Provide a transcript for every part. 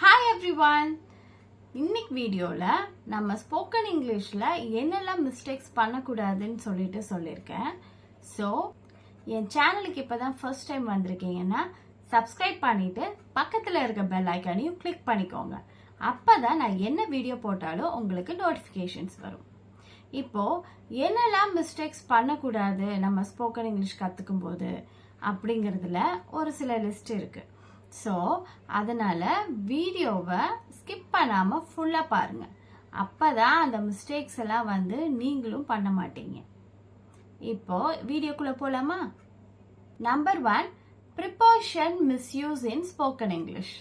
Hi everyone இன்னைக்கு வீடியோவில் நம்ம ஸ்போக்கன் இங்கிலீஷில் என்னெல்லாம் மிஸ்டேக்ஸ் பண்ணக்கூடாதுன்னு சொல்லிட்டு சொல்லியிருக்கேன் ஸோ என் சேனலுக்கு இப்போ தான் ஃபர்ஸ்ட் டைம் வந்திருக்கீங்கன்னா சப்ஸ்கிரைப் பண்ணிவிட்டு பக்கத்தில் இருக்க பெல் ஐக்கானையும் கிளிக் பண்ணிக்கோங்க. அப்போ தான் நான் என்ன வீடியோ போட்டாலும் உங்களுக்கு நோட்டிஃபிகேஷன்ஸ் வரும். இப்போது என்னெல்லாம் மிஸ்டேக்ஸ் பண்ணக்கூடாது நம்ம ஸ்போக்கன் இங்கிலீஷ் கற்றுக்கும் போது அப்படிங்கிறதுல ஒரு சில லிஸ்ட் இருக்குது ஸோ அதனால் வீடியோவை ஸ்கிப் பண்ணாமல் ஃபுல்லாக பாருங்கள் அப்போ தான் அந்த மிஸ்டேக்ஸ் எல்லாம் வந்து நீங்களும் பண்ண மாட்டீங்க. இப்போது வீடியோக்குள்ளே போகலாமா number one preposition misuse in spoken English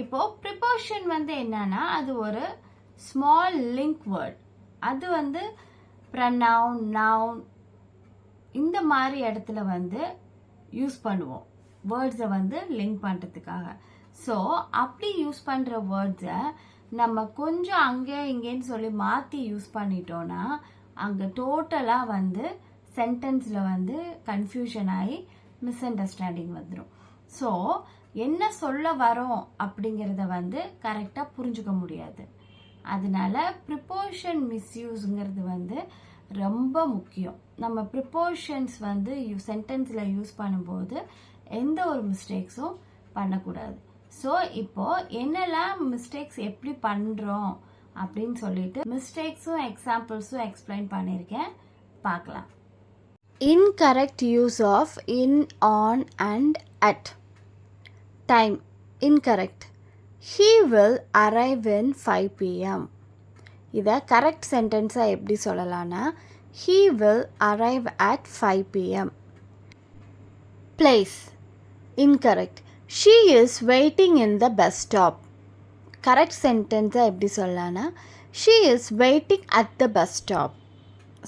இப்போ ப்ரிப்போஷன் வந்து என்னன்னா அது ஒரு ஸ்மால் லிங்க் வேர்ட் அது வந்து ப்ரனவுன் நவுன் இந்த மாதிரி இடத்துல வந்து யூஸ் பண்ணுவோம். வேர்ட்ஸை வந்து லிங்க் பண்ணுறதுக்காக ஸோ அப்படி யூஸ் பண்ணுற வேர்ட்ஸை நம்ம கொஞ்சம் அங்கே இங்கேன்னு சொல்லி மாற்றி யூஸ் பண்ணிட்டோன்னா அங்கே டோட்டலாக வந்து சென்டென்ஸில் வந்து கன்ஃபியூஷன் ஆகி மிஸ் அண்டர்ஸ்டாண்டிங் வந்துடும் ஸோ என்ன சொல்ல வரோம் அப்படிங்கிறத வந்து கரெக்டாக புரிஞ்சுக்க முடியாது. அதனால ப்ரிப்போர்ஷன் மிஸ்யூஸுங்கிறது வந்து ரொம்ப முக்கியம். நம்ம ப்ரிப்போர்ஷன்ஸ் வந்து சென்டென்ஸில் யூஸ் பண்ணும்போது எந்த ஒரு மிஸ்டேக்ஸும் பண்ணக்கூடாது. ஸோ இப்போது என்னெல்லாம் மிஸ்டேக்ஸ் எப்படி பண்ணுறோம் அப்படின்னு சொல்லிட்டு மிஸ்டேக்ஸும் எக்ஸாம்பிள்ஸும் எக்ஸ்பிளைன் பண்ணியிருக்கேன். பார்க்கலாம். Incorrect use of in on and at time incorrect he will arrive in five PM இதை கரெக்ட் சென்டென்ஸாக எப்படி சொல்லலாம்னா he will arrive at five PM place incorrect she is waiting in the bus stop correct சென்டென்ஸை எப்படி சொல்லலாம்னா she is waiting at the bus stop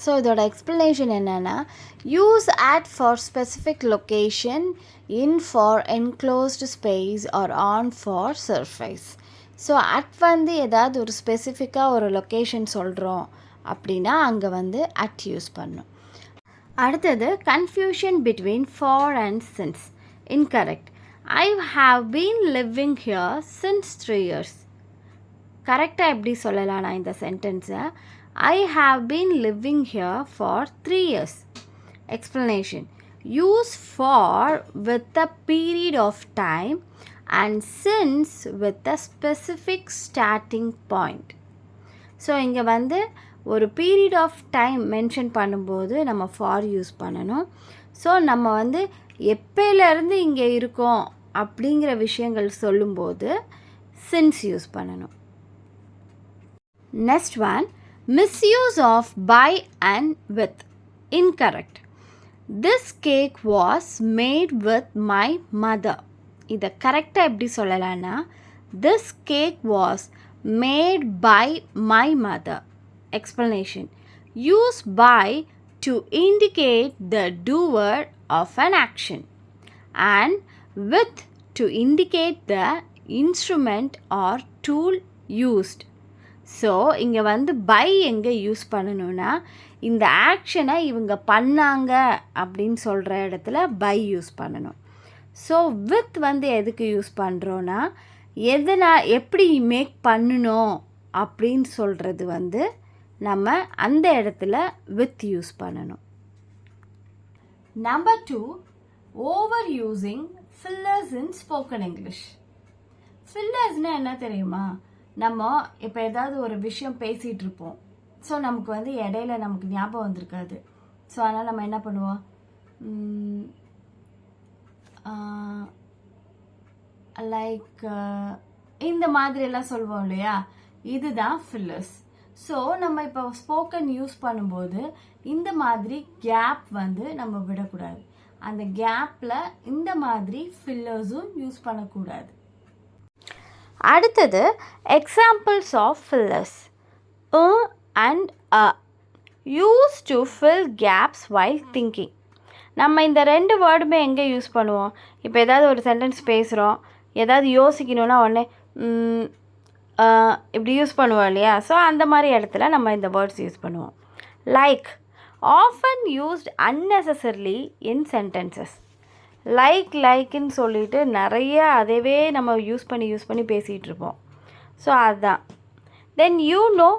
so இதோட explanation என்னென்னா use at for specific location in for enclosed space or on for surface so at வந்து ஏதாவது ஒரு ஸ்பெசிஃபிக்காக ஒரு லொக்கேஷன் சொல்கிறோம் அப்படின்னா அங்கே வந்து அட் யூஸ் பண்ணும். அடுத்தது confusion between for and since incorrect I have been living here since three years கரெக்டாக எப்படி சொல்லலாம் நான் இந்த சென்டென்ஸை I have been living here for three years explanation use for with a period of time and since with a specific starting point so இங்கே வந்து ஒரு period of time mention பண்ணும்போது நம்ம ஃபார் யூஸ் பண்ணணும். ஸோ நம்ம வந்து எப்பயிலேருந்து இங்கே இருக்கோம் அப்படிங்கிற விஷயங்கள் சொல்லும்போது சின்ஸ் யூஸ் பண்ணணும். Next one misuse of by and with incorrect this cake was made with my mother இதை கரெக்டாக எப்படி சொல்லலான்னா this cake was made by my mother explanation use by to indicate the doer of an action and with to indicate the instrument or tool used. So இங்கே வந்து by எங்கே use பண்ணணும்னா இந்த ஆக்ஷனை இவங்க பண்ணாங்க அப்படின்னு சொல்கிற இடத்துல பை யூஸ் பண்ணணும். ஸோ வித் வந்து எதுக்கு யூஸ் பண்ணுறோன்னா எதனா எப்படி மேக் பண்ணணும் அப்படின்னு சொல்கிறது வந்து நம்ம அந்த இடத்துல வித் யூஸ் பண்ணணும். Number two over using fillers in spoken English ஃபில்லர்ஸ்னால் என்ன தெரியுமா? நம்ம இப்போ ஏதாவது ஒரு விஷயம் பேசிகிட்டு இருப்போம். ஸோ நமக்கு வந்து இடையில நமக்கு ஞாபகம் வந்திருக்காது. ஸோ அதனால் நம்ம என்ன பண்ணுவோம்? லைக் இந்த மாதிரியெல்லாம் சொல்லுவோம் இல்லையா? இதுதான் ஃபில்லர்ஸ் ஸோ நம்ம இப்போ ஸ்போக்கன் யூஸ் பண்ணும்போது இந்த மாதிரி கேப் வந்து நம்ம விடக்கூடாது. அந்த கேப்பில் இந்த மாதிரி ஃபில்லர்ஸும் யூஸ் பண்ணக்கூடாது. அடுத்தது examples of fillers and uh. Use to fill gaps while thinking நம்ம இந்த ரெண்டு வேர்டுமே எங்கே யூஸ் பண்ணுவோம்? இப்போ ஏதாவது ஒரு சென்டென்ஸ் பேசுகிறோம் ஏதாவது யோசிக்கணும்னா உடனே இப்படி யூஸ் பண்ணுவோம் இல்லையா? ஸோ அந்த மாதிரி இடத்துல நம்ம இந்த வேர்ட்ஸ் யூஸ் பண்ணுவோம். Like often used unnecessarily in sentences like லைக்குன்னு சொல்லிட்டு நிறைய அதவே நம்ம யூஸ் பண்ணி யூஸ் பண்ணி பேசிகிட்டு இருப்போம். ஸோ அதுதான். Then you know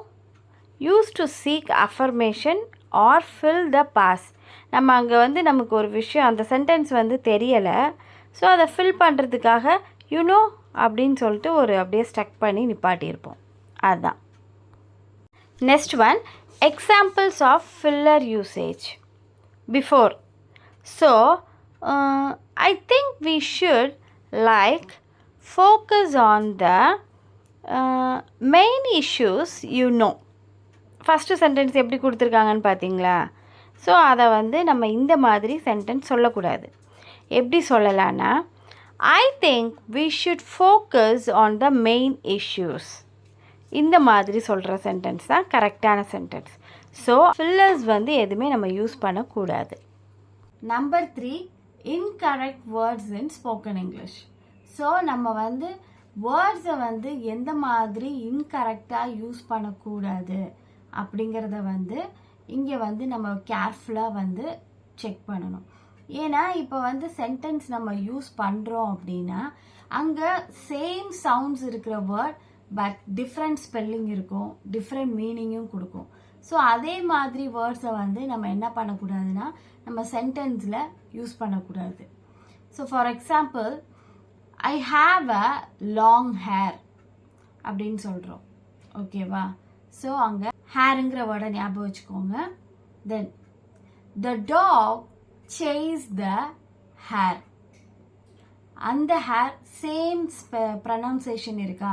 use to seek affirmation or fill the pause நம்ம அங்கே வந்து நமக்கு ஒரு விஷயம் அந்த சென்டென்ஸ் வந்து தெரியலை. ஸோ அதை ஃபில் பண்ணுறதுக்காக யூனோ அப்படின்னு சொல்லிட்டு ஒரு அப்படியே ஸ்டக் பண்ணி நிப்பாட்டியிருப்போம். அதுதான். Next one examples of filler usage before so I think we should like focus on the main issues you know first sentence எப்படி கொடுத்துருக்காங்கன்னு பார்த்தீங்களா? ஸோ அதை வந்து நம்ம இந்த மாதிரி சென்டென்ஸ் சொல்லக்கூடாது. எப்படி சொல்லலான்னா I think we should focus on the main issues இந்த மாதிரி சொல்கிற சென்டென்ஸ் தான் கரெக்டான சென்டென்ஸ் ஸோ ஃபில்லர்ஸ் வந்து எதுவுமே நம்ம யூஸ் பண்ணக்கூடாது. Number three incorrect words in spoken English so நம்ம வந்து வேர்ட்ஸை வந்து எந்த மாதிரி இன்கரெக்டாக யூஸ் பண்ணக்கூடாது அப்படிங்கிறத வந்து இங்கே வந்து நம்ம கேர்ஃபுல்லாக வந்து செக் பண்ணணும். ஏன்னா இப்போ வந்து சென்டென்ஸ் நம்ம யூஸ் பண்ணுறோம் அப்படின்னா அங்கே சேம் சவுண்ட்ஸ் இருக்கிற வேர்ட் பட் டிஃப்ரெண்ட் ஸ்பெல்லிங் இருக்கும் டிஃப்ரெண்ட் மீனிங்கும் கொடுக்கும். ஸோ அதே மாதிரி வேர்ட்ஸை வந்து நம்ம என்ன பண்ணக்கூடாதுன்னா நம்ம சென்டென்ஸில் யூஸ் பண்ணக்கூடாது. So for example I have a long hair அப்படின்னு சொல்கிறோம் ஓகேவா ஸோ அங்கே ஹேருங்கிற வேர்டை ஞாபகம் வச்சுக்கோங்க. Then the dog chases the hair அந்த ஹேர் சேம் ப்ரனவுன்சேஷன் இருக்கா?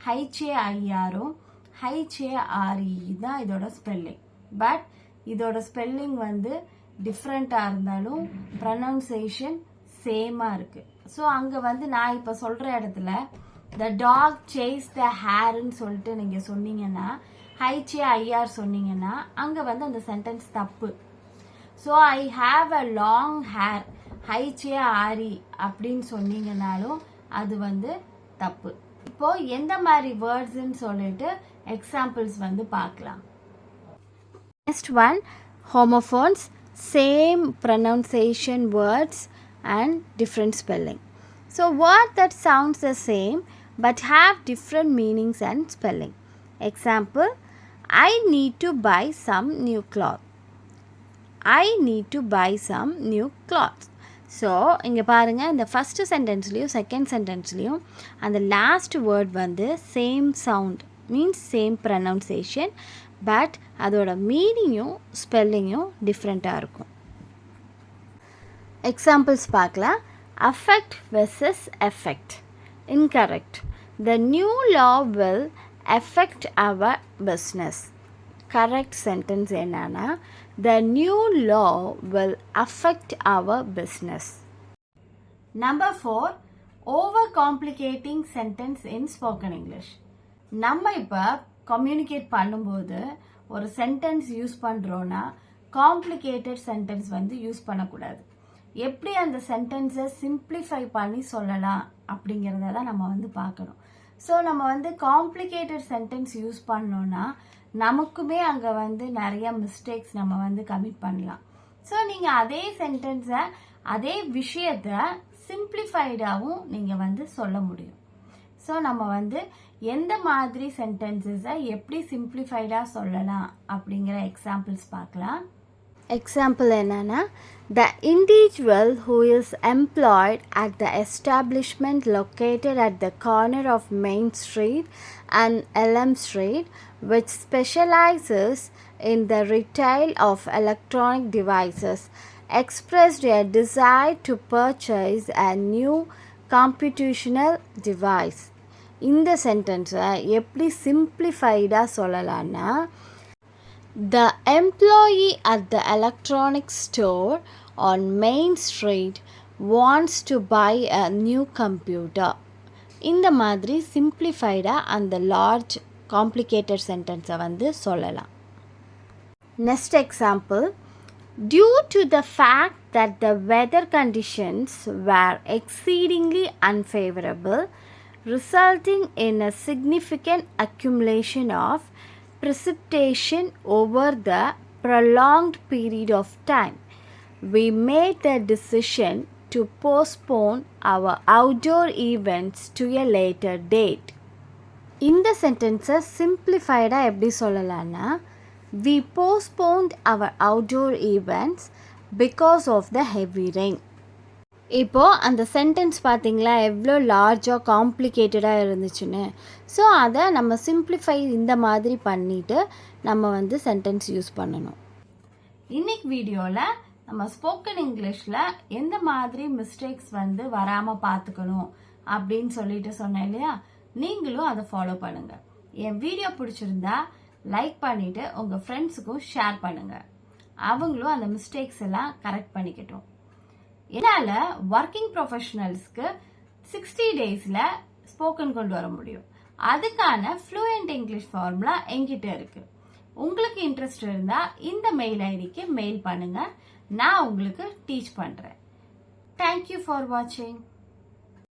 ஹைச்சே ஐஆரும் ஹைச்சே ஆர்இ தான் இதோட ஸ்பெல்லிங் பட் இதோட ஸ்பெல்லிங் வந்து டிஃப்ரெண்ட்டாக இருந்தாலும் ப்ரனவுன்சேஷன் சேமாக இருக்குது ஸோ அங்கே வந்து நான் இப்போ சொல்கிற இடத்துல த டாக் சேஸ் த ஹேர்ன்னு சொல்லிட்டு நீங்கள் சொன்னீங்கன்னா ஹைச்சே ஐஆர் சொன்னீங்கன்னா அங்கே வந்து அந்த சென்டென்ஸ் தப்பு. So I have a long hair ஹைச்சே ஆரி அப்படின்னு சொன்னீங்கனாலும் அது வந்து தப்பு. இப்போ எந்த மாதிரி வேர்ட்ஸ்ன்னு சொல்லிட்டு எக்ஸாம்பிள்ஸ் வந்து பார்க்கலாம். Next one homophones same pronunciation words and different spelling so word that sounds the same but have different meanings and spelling example I need to buy some new cloth I need to buy some new clothes so இங்கே பாருங்கள் இந்த first சென்டென்ஸ்லேயும் second சென்டென்ஸ்லேயும் அந்த last word வந்து same sound means same pronunciation but அதோட மீனிங்கும் ஸ்பெல்லிங்கும் டிஃப்ரெண்ட்டாக இருக்கும். எக்ஸாம்பிள்ஸ் பார்க்கலாம். Affect versus effect incorrect the new law will effect our business correct sentence என்னன்னா the new law will affect our business number four over complicating sentence in spoken English நம்ம இப்போ communicate பண்ணும்போது ஒரு சென்டென்ஸ் யூஸ் பண்ணுறோன்னா complicated sentence வந்து use பண்ணக்கூடாது. எப்படி அந்த சென்டென்ஸை சிம்பிளிஃபை பண்ணி சொல்லலாம் அப்படிங்கிறத தான் நம்ம வந்து பார்க்கணும். ஸோ நம்ம வந்து காம்ப்ளிகேட்டட் சென்டென்ஸ் யூஸ் பண்ணோன்னா நமக்குமே அங்கே வந்து நிறைய மிஸ்டேக்ஸ் நம்ம வந்து கமிட் பண்ணலாம். ஸோ நீங்கள் அதே சென்டென்ஸை அதே விஷயத்த சிம்பிளிஃபைடாகவும் நீங்கள் வந்து சொல்ல முடியும். ஸோ நம்ம வந்து எந்த மாதிரி சென்டென்சஸை எப்படி சிம்பிளிஃபைடாக சொல்லலாம் அப்படிங்கிற எக்ஸாம்பிள்ஸ் பார்க்கலாம். எக்ஸாம்பிள் என்னன்னா the individual who is employed at the establishment located at the corner of Main Street and Elm Street which specialises in the retail of electronic devices expressed a desire to purchase a new computational device. இந்த சென்டென்ஸை எப்படி சிம்பிளிஃபைடாக சொல்லலான்னா the employee at the electronic store on Main Street wants to buy a new computer இந்த மாதிரி சிம்பிளிஃபைடாக அந்த large complicated சென்டென்ஸை வந்து சொல்லலாம் next example Due to the fact that the weather conditions were exceedingly unfavorable, resulting in a significant accumulation of precipitation over the prolonged period of time, we made the decision to postpone our outdoor events to a later date. இந்த சென்டென்ஸை சிம்பிளிஃபைடாக எப்படி சொல்லலாம்னா we postponed our outdoor events because of the heavy rain இப்போது அந்த sentence பார்த்தீங்களா எவ்வளோ லார்ஜாக காம்ப்ளிகேட்டடாக இருந்துச்சுன்னு. ஸோ அதை நம்ம சிம்பிளிஃபை இந்த மாதிரி பண்ணிவிட்டு நம்ம வந்து சென்டென்ஸ் யூஸ் பண்ணணும். இன்னைக்கு வீடியோவில் நம்ம ஸ்போக்கன் இங்கிலீஷில் எந்த மாதிரி மிஸ்டேக்ஸ் வந்து வராமல் பார்த்துக்கணும் அப்படின்னு சொல்லிட்டு சொன்னேன் இல்லையா? நீங்களும் அதை ஃபாலோ பண்ணுங்கள் என் வீடியோ பிடிச்சிருந்தா லைக் பண்ணிவிட்டு உங்கள் ஃப்ரெண்ட்ஸுக்கும் ஷேர் பண்ணுங்கள் அவங்களும் அந்த மிஸ்டேக்ஸ் எல்லாம் கரெக்ட் பண்ணிக்கட்டும். என்னால் ஒர்க்கிங் ப்ரொஃபஷனல்ஸ்க்கு சிக்ஸ்டி டேஸில் ஸ்போக்கன் கொண்டு வர முடியும். அதுக்கான ஃப்ளூயண்ட் இங்கிலீஷ் ஃபார்முலா எங்கிட்ட இருக்குது உங்களுக்கு இன்ட்ரெஸ்ட் இருந்தால் இந்த மெயில் ஐடிக்கு மெயில் பண்ணுங்கள் நான் உங்களுக்கு டீச் பண்ணுறேன் தேங்க்யூ ஃபார் வாட்சிங்